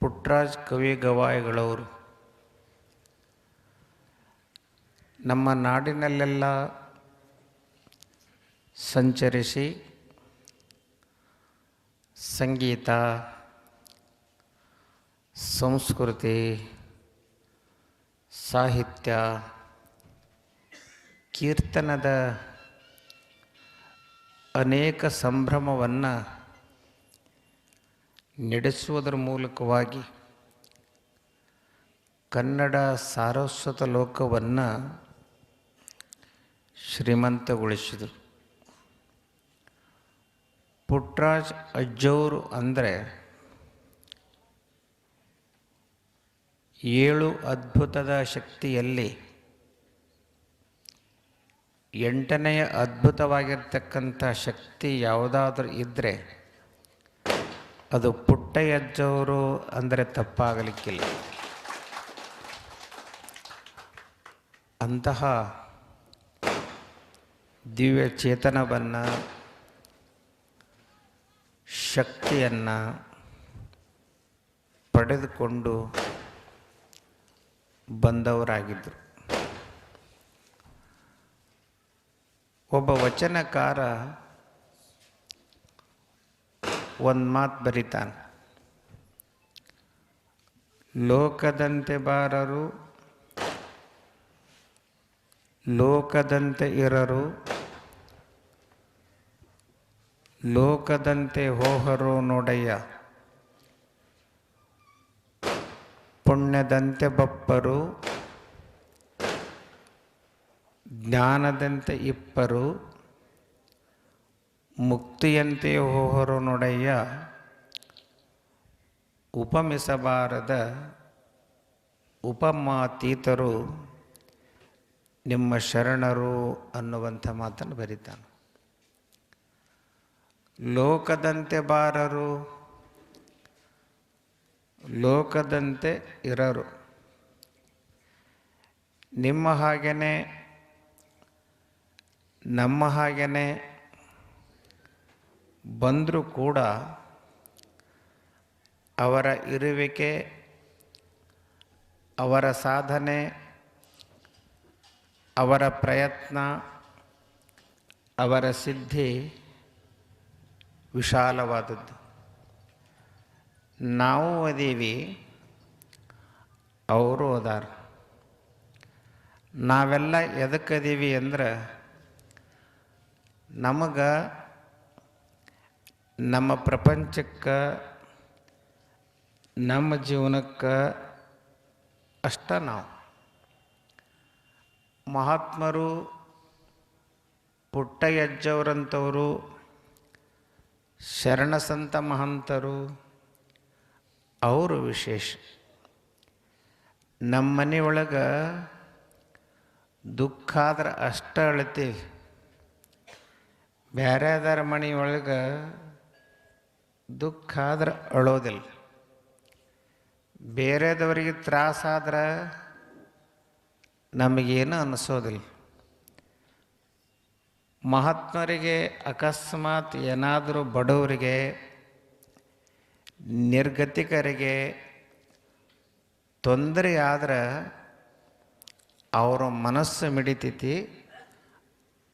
ಪುಟ್ಟರಾಜ್ ಕವಿ ಗವಾಯಿಗಳವರು. ನಮ್ಮ ನಾಡಿನಲ್ಲೆಲ್ಲ ಸಂಚರಿಸಿ ಸಂಗೀತ ಸಂಸ್ಕೃತಿ ಸಾಹಿತ್ಯ ಕೀರ್ತನದ ಅನೇಕ ಸಂಭ್ರಮವನ್ನು ನಡೆಸುವುದರ ಮೂಲಕವಾಗಿ ಕನ್ನಡ ಸಾರಸ್ವತ ಲೋಕವನ್ನು ಶ್ರೀಮಂತಗೊಳಿಸಿದರು. ಪುಟ್ರಾಜ್ ಅಜ್ಜವರು ಅಂದರೆ ಏಳು ಅದ್ಭುತದ ಶಕ್ತಿಯಲ್ಲಿ ಎಂಟನೆಯ ಅದ್ಭುತವಾಗಿರ್ತಕ್ಕಂಥ ಶಕ್ತಿ ಯಾವುದಾದ್ರೂ ಇದ್ದರೆ ಅದು ಪುಟ್ಟಯ್ಯಜ್ಜವರು ಅಂದರೆ ತಪ್ಪಾಗಲಿಕ್ಕಿಲ್ಲ. ಅಂತಹ ದಿವ್ಯ ಚೇತನವನ್ನು ಶಕ್ತಿಯನ್ನು ಪಡೆದುಕೊಂಡು ಬಂದವರಾಗಿದ್ದರು ಒಬ್ಬ ವಚನಕಾರ ಒಂದು ಮಾತು ಬರೀತಾನೆ. ಲೋಕದಂತೆ ಬಾರರು ಲೋಕದಂತೆ ಇರರು ಲೋಕದಂತೆ ಹೋಹರು ನೋಡಯ್ಯ. ಪುಣ್ಯದಂತೆ ಬಪ್ಪರು ಜ್ಞಾನದಂತೆ ಇಪ್ಪರು ಮುಕ್ತಿಯಂತೆ ಹೋಹರು ನೊಡೆಯ ಉಪಮಿಸಬಾರದ ಉಪಮಾತೀತರು ನಿಮ್ಮ ಶರಣರು ಅನ್ನುವಂಥ ಮಾತನ್ನು ಬರೀತಾನೆ. ಲೋಕದಂತೆ ಬಾರರು, ಲೋಕದಂತೆ ಇರರು. ನಿಮ್ಮ ಹಾಗೆಯೇ ನಮ್ಮ ಹಾಗೆಯೇ ಬಂದರೂ ಕೂಡ ಅವರ ಇರುವಿಕೆ, ಅವರ ಸಾಧನೆ, ಅವರ ಪ್ರಯತ್ನ, ಅವರ ಸಿದ್ಧಿ ವಿಶಾಲವಾದದ್ದು. ನಾವು ಅದೀವಿ ಅವರು ಅದಾರ ನಾವೆಲ್ಲ ಎದಕ್ಕದೀವಿ ಅಂದ್ರೆ ನಮಗೆ ನಮ್ಮ ಪ್ರಪಂಚಕ್ಕೆ, ನಮ್ಮ ಜೀವನಕ್ಕೆ ಅಷ್ಟ ನಾವು. ಮಹಾತ್ಮರು ಪುಟ್ಟಯಜ್ಜವರಂಥವರು ಶರಣಸಂತ ಮಹಂತರು, ಅವರು ವಿಶೇಷ. ನಮ್ಮ ಮನೆಯೊಳಗೆ ದುಃಖ ಆದ್ರೆ ಅಷ್ಟ ಅಳತೀವಿ. ಬೇರೆದಾರ ಮನೆಯೊಳಗೆ ದುಃಖ ಆದ್ರೆ ಅಳೋದಿಲ್ಲ. ಬೇರೆದವರಿಗೆ ತ್ರಾಸಾದ್ರೆ ನಮಗೇನು ಅನ್ನಿಸೋದಿಲ್ಲ ಮಹಾತ್ಮರಿಗೆ ಅಕಸ್ಮಾತ್ ಏನಾದರೂ ಬಡವರಿಗೆ, ನಿರ್ಗತಿಕರಿಗೆ ತೊಂದರೆ ಆದ್ರೆ ಅವರ ಮನಸ್ಸು ಮಿಡಿತೈತಿ,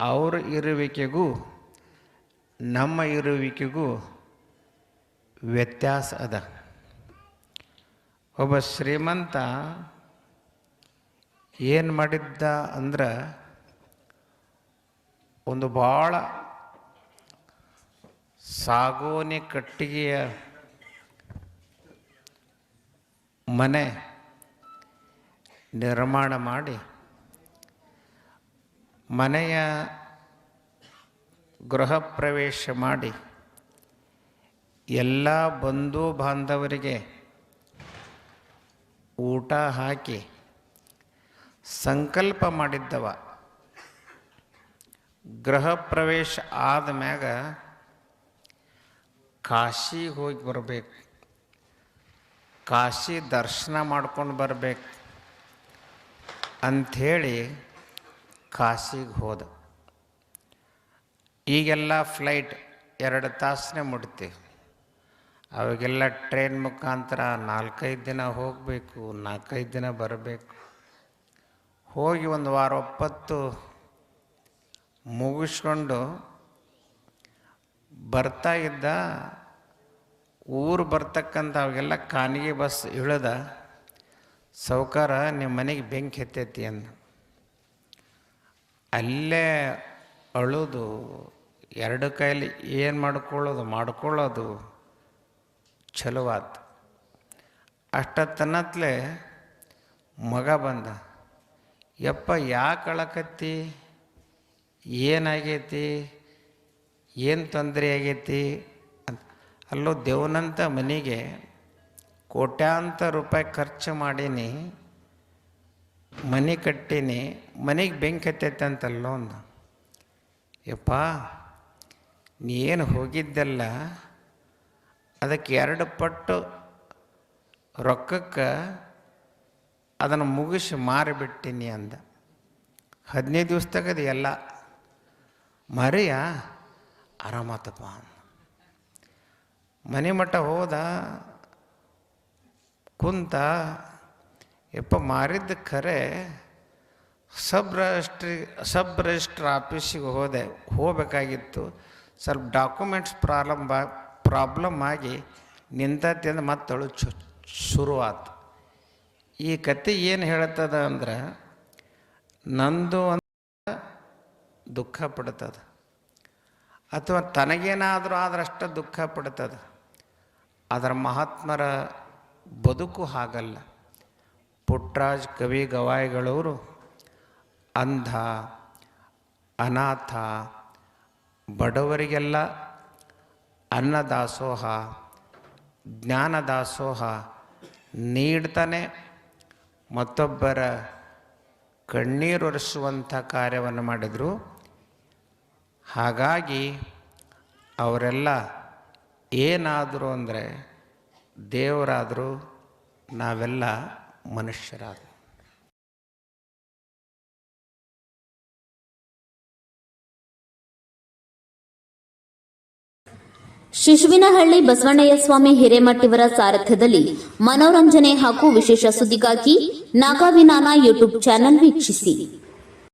ಅವ್ರ ಇರುವಿಕೆಗೂ, ನಮ್ಮ ಇರುವಿಕೆಗೂ ವ್ಯತ್ಯಾಸ ಅದ. ಒಬ್ಬ ಶ್ರೀಮಂತ ಏನು ಮಾಡಿದ್ದ ಅಂದ್ರೆ ಒಂದು ಭಾಳ ಸಾಗೋನಿ ಕಟ್ಟಿಗೆಯ ಮನೆ ನಿರ್ಮಾಣ ಮಾಡಿ ಮನೆಯ ಗೃಹ ಪ್ರವೇಶ ಮಾಡಿ ಎಲ್ಲ ಬಂಧು ಬಾಂಧವರಿಗೆ ಊಟ ಹಾಕಿ ಸಂಕಲ್ಪ ಮಾಡಿದ್ದವ. ಗೃಹ ಪ್ರವೇಶ ಆದ ಮ್ಯಾಗ ಕಾಶಿಗೆ ಹೋಗಿ ಬರಬೇಕು. ಕಾಶಿ ದರ್ಶನ ಮಾಡ್ಕೊಂಡು ಬರಬೇಕು ಅಂಥೇಳಿ ಕಾಶಿಗೆ ಹೋದ. ಈಗೆಲ್ಲ ಫ್ಲೈಟ್ ಎರಡು ತಾಸನೇ ಮುಟ್ತೀವಿ ಅವಾಗೆಲ್ಲ ಟ್ರೈನ್ ಮುಖಾಂತರ ನಾಲ್ಕೈದು ದಿನ ಹೋಗಬೇಕು, ನಾಲ್ಕೈದು ದಿನ ಬರಬೇಕು. ಹೋಗಿ ಒಂದು ವಾರ ಒಪ್ಪತ್ತು ಮುಗಿಸ್ಕೊಂಡು ಬರ್ತಾ ಇದ್ದ, ಊರು ಬರ್ತಕ್ಕಂಥ ಅವಾಗೆಲ್ಲ ಖಾನಗಿ ಬಸ್ ಇಳಿದ, ಸೌಕಾರ ನಿಮ್ಮ ಮನೆಗೆ ಬೆಂಕಿ ಎತ್ತೈತಿ ಅಂದ. ಅಲ್ಲೇ ಅಳೋದು, ಎರಡು ಕೈಲಿ ಏನು ಮಾಡ್ಕೊಳ್ಳೋದು ಮಾಡ್ಕೊಳ್ಳೋದು. ಚಲೋ ಆತು. ಅಷ್ಟತ್ತನತ್ಲೆ ಮಗ ಬಂದ. ಯಪ್ಪ, ಯಾಕೆ ಅಳಕತ್ತಿ? ಏನಾಗೈತಿ? ಏನು ತೊಂದರೆ ಆಗೈತಿ? ಅಂತ. ಅಲ್ಲೋ, ದೇವನಂತ ಮನೆಗೆ ಕೋಟ್ಯಾಂತರ ರೂಪಾಯಿ ಖರ್ಚು ಮಾಡೀನಿ, ಮನೆ ಕಟ್ಟೀನಿ, ಮನೆಗೆ ಬೆಂಕಿ ಹತ್ತೈತೆ ಅಂತಲ್ಲೋ ಅಂದ. ಯಪ್ಪ, ನೀ ಏನು ಹೋಗಿದ್ದಲ್ಲ? ಅದಕ್ಕೆ ಎರಡು ಪಟ್ಟು ರೊಕ್ಕಕ್ಕೆ ಅದನ್ನು ಮುಗಿಸಿ ಮಾರಿಬಿಟ್ಟಿನಿ ಅಂದ. ಹದಿನೈದು ದಿವಸದಾಗ ಅದು ಎಲ್ಲ. ಮರೆಯ, ಆರಾಮಾತಪ್ಪ ಅಂದ. ಮನೆ ಮಟ್ಟ ಹೋದ, ಕುಂತ ಯಪ್ಪ ಮಾರಿದ್ದ ಖರೆ ಸಬ್ ರಿಜಿಸ್ಟ್ರಿ, ಸಬ್ ರಿಜಿಸ್ಟ್ರ್ ಆಫೀಸಿಗೆ ಹೋದೆ. ಹೋಗಬೇಕಾಗಿತ್ತು. ಸ್ವಲ್ಪ ಡಾಕ್ಯುಮೆಂಟ್ಸ್ ಪ್ರಾರಂಭ ಪ್ರಾಬ್ಲಮ್ ಆಗಿ ನಿಂತತ್ತಿಂದ ಮತ್ತೆ ಮತ್ತಳು ಚು, ಶುರುವಾತು. ಈ ಕತೆ ಏನು ಹೇಳ್ತದ ಅಂದ್ರೆ, ನಂದು ಅಂತ ದುಃಖ ಪಡ್ತದ. ಅಥವಾ ತನಗೇನಾದರೂ ಆದ್ರಷ್ಟ ದುಃಖ ಪಡ್ತದ. ಅದರ ಮಹಾತ್ಮರ ಬದುಕು ಹಾಗಲ್ಲ. ಪುಟ್ರಾಜ್ ಕವಿ ಗವಾಯಿಗಳವರು ಅಂಧ, ಅನಾಥ, ಬಡವರಿಗೆಲ್ಲ ಅನ್ನದಾಸೋಹ ಜ್ಞಾನದಾಸೋಹ ನೀಡ್ತಾನೆ. ಮತ್ತೊಬ್ಬರ ಕಣ್ಣೀರೊರೆಸುವಂಥ ಕಾರ್ಯವನ್ನು ಮಾಡಿದರು. ಹಾಗಾಗಿ ಅವರೆಲ್ಲ ಏನಾದರೂ ಅಂದರೆ ದೇವರಾದರೂ ನಾವೆಲ್ಲ ಮನುಷ್ಯರಾದರು. ಶಿಶುವಿನಹಳ್ಳಿ ಬಸವಣ್ಣಯ್ಯ ಸ್ವಾಮಿ ಹಿರೇಮಠಿವರ ಸಾರಥ್ಯದಲ್ಲಿ ಮನೋರಂಜನೆ ಹಾಗೂ ವಿಶೇಷ ಸುದ್ದಿಗಾಗಿ ನಾಗಾವಿನಾನ ಯೂಟ್ಯೂಬ್ ಚಾನೆಲ್ ವೀಕ್ಷಿಸಿ.